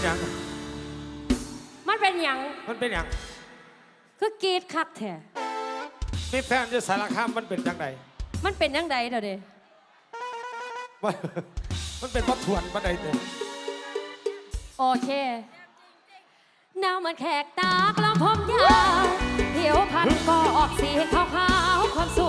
็นยังมันเป็นหยังมันเป็นหยังคือกรีดคักแท้มีแฟนอยู่สารคามมันเป็นจังไดมันเป็นยังไงเด้อเด้มันมันเป็นเพราะถวนปานใดเด้อโอเคเน่าเหมือนแขกตากลำผมยาวเหี่ยวพันก็ออกสีขาวๆความส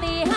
地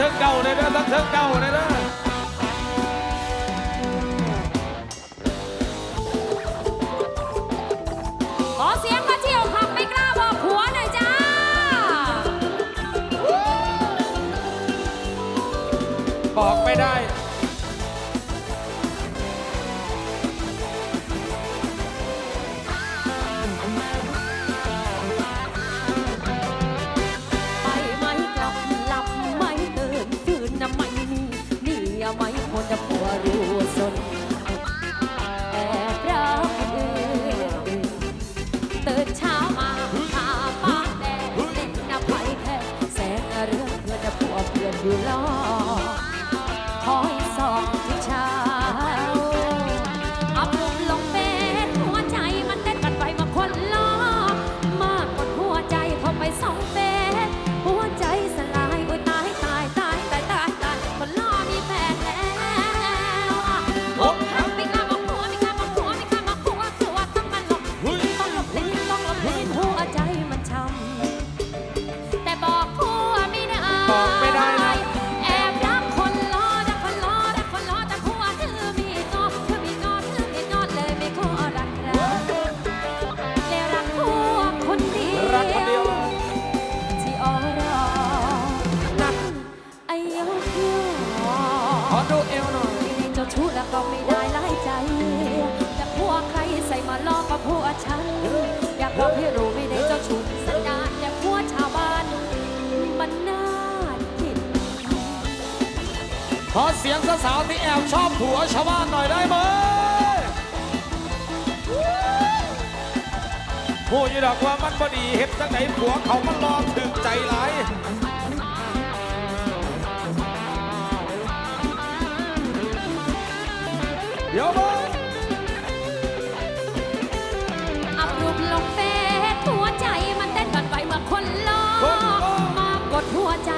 ทั้งเก่าเลยนะทั้งเก่าเลยนะ ดูเอวหน่อย เจ้าชู้แล้วก็ไม่ได้หลายใจ แต่พวกใครใส่มาล้อกับพวกฉัน อยากบอกให้รู้ไม่ได้เจ้าชู้สัญญานแต่พวกชาวบ้าน มันน่าจิตขอเสียงสาวที่แอบชอบผัวชาวบ้านหน่อยได้ไหมผู้ยี่ดอกว่ามันพอดีเห็บจังไหนผัวเขามันรอถึงใจหลาย อัพรูปลงเฟซหัวใจมันเต้นบันไปเมื่อคนล้อมากดหัวใจ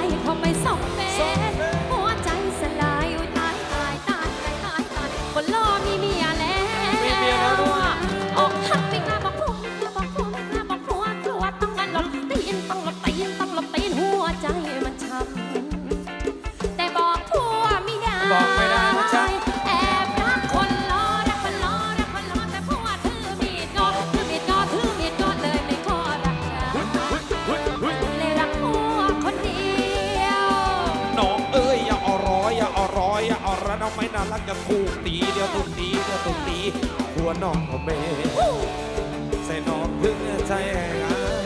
ถูกตีเดี๋ยวถูกตีเดี๋ยวถูกตีหัวน้องเอาเบใส่น้องถึงใจงาย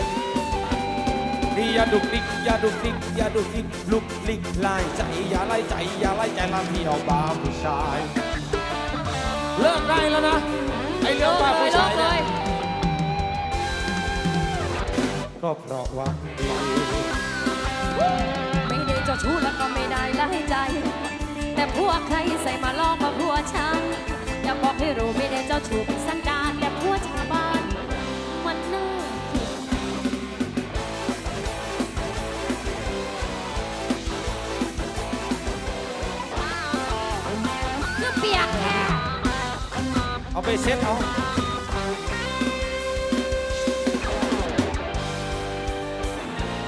นี่อย่าดุกดิกอย่าดุกดิกอย่าดุกดิกลุกลิกไล่ใจอย่าไล่ใจอย่าไล่ใจลำพี่เอาบ้าผู้ชาย เลิกได้แล้วนะไอ้เรื่องบ้าผู้ชายเนี่ยก็เพราะว่าไม่ได้เจ้าชู้แล้วก็ไม่ได้ไล่ใจ แต่พวกใครใส่มาลองมาพัวฉันอยากบอกให้รู้ไม่ได้เจ้าชู้เป็นสันดานแต่พวกชาวบ้าน มันน่าเกลียดคือเปียกแค่เอาไปเช็ดเอา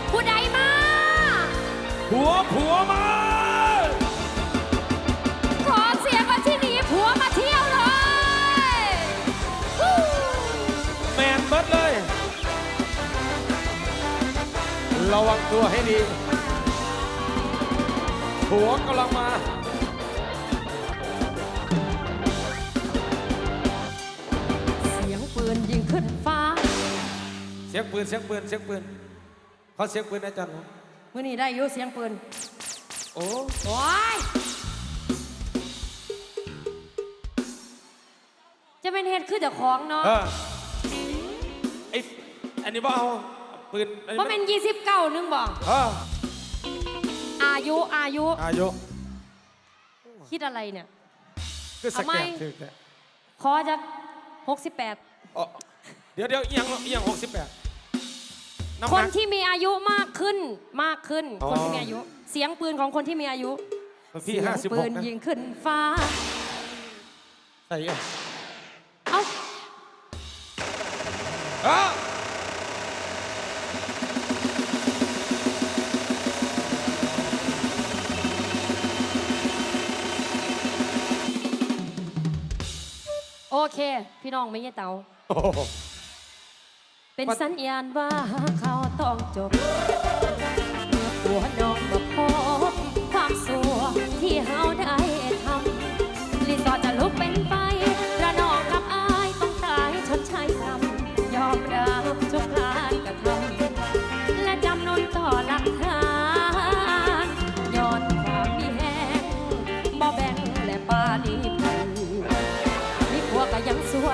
ผู้ใดมา ผัวผัวมา ระวังตัวให้ดีผัวกำลังมา เสียงปืนยิงขึ้นฟ้า เสียงปืนเสียงปืนเสียงปืนเขาเสียงปืนอาจารย์เมื่อนี้ได้อยุเสียงปืน โอ้โอ้ยจะเป็นเหตุคือเจะของเนาะเออไออันนี้ว่าเอา ปืนอันนี้ว่าเป็นยี่สิบเก้านึงบอกเอออายุอายุอายุคิดอะไรเนี่ย คือสเอาไหมแกนถือแกขอจะหกสิบแปดอ๋อเดี๋ยวเดี๋ยวเอียงเอียงหกสิบแปดน้ำคหนนัก ที่มีอายุมากขึ้นมากขึ้น อ๋อ คนที่มีอายุ เสียงปืนของคนที่มีอายุพี่เสียห้างสิบปืหกนนะยิงขึ้นฟ้า ใส่เอาเอ้า เอ้าโอ เค พี่น้องไม่ใช่เตาโอ้โหเป็นมันสัญญาณว่าเขาต้องจบ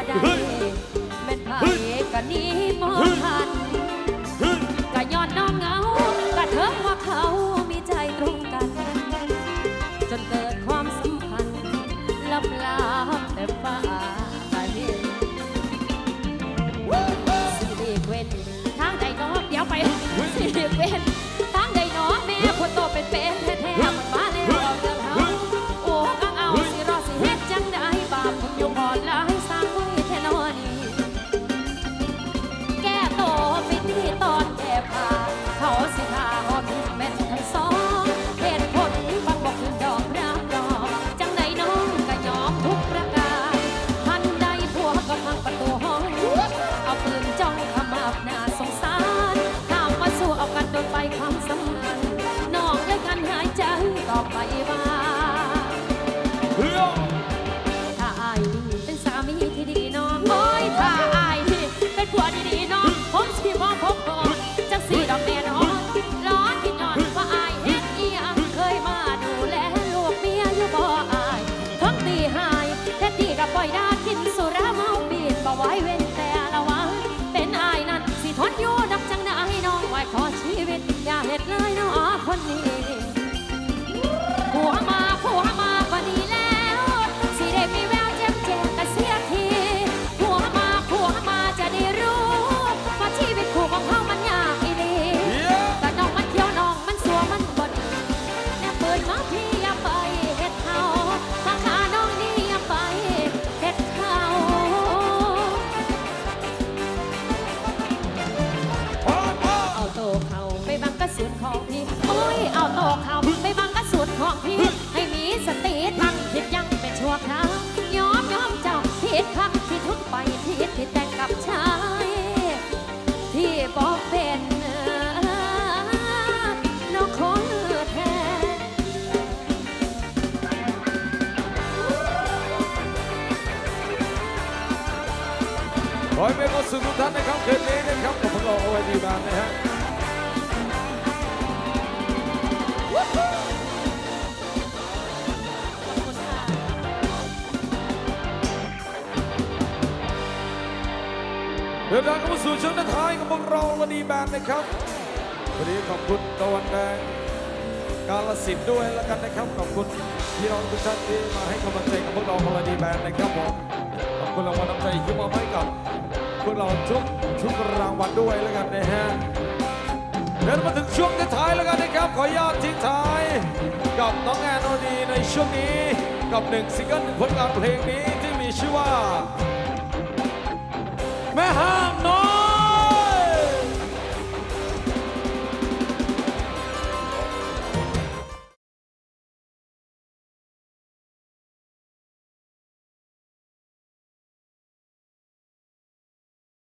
ยังสัวได้แม่นไผก็หนี้บ่ทันก็ย้อนน้องเหงาก็เถิงว่าเขามีใจตรงกัน จนเกิดความสัมพันธ์ลับลาแต่ฟ้าเห็นสิริเว้นทางใดน้องเดี๋ยวไปสิริเว้น ขอให้เป็นวามสุขทุกท่านนครับคืนนี้นะครับกับพวกเราเอาไว้ดีบางนะฮะเดินทางเข้าสู่ช่วงท้ายกับพวกเราวันดีแบนด์นะครับ วันนี้ขอบคุณตะวันแดงกาลสินธุ์ด้วยแล้วกันนะครับขอบคุณพี่น้องทุกท่านที่มาให้กำลังใจกับพวกเราวันดีแบนด์นะครับผมขอบคุณรางวัลน้ำใจที่มอบให้กับ พวกเราทุกทุกรางวัลด้วยแล้วกันนะฮะเดินมาถึงช่วงท้ายแล้วกันนะครับขออนุญาตทิ้งท้าย กับน้องแอนโอดีในช่วงนี้กับหนึ่งซิงเกิลหนึ่งผลงานเพลงนี้ที่มีชื่อว่า แม่ห้ามน้อง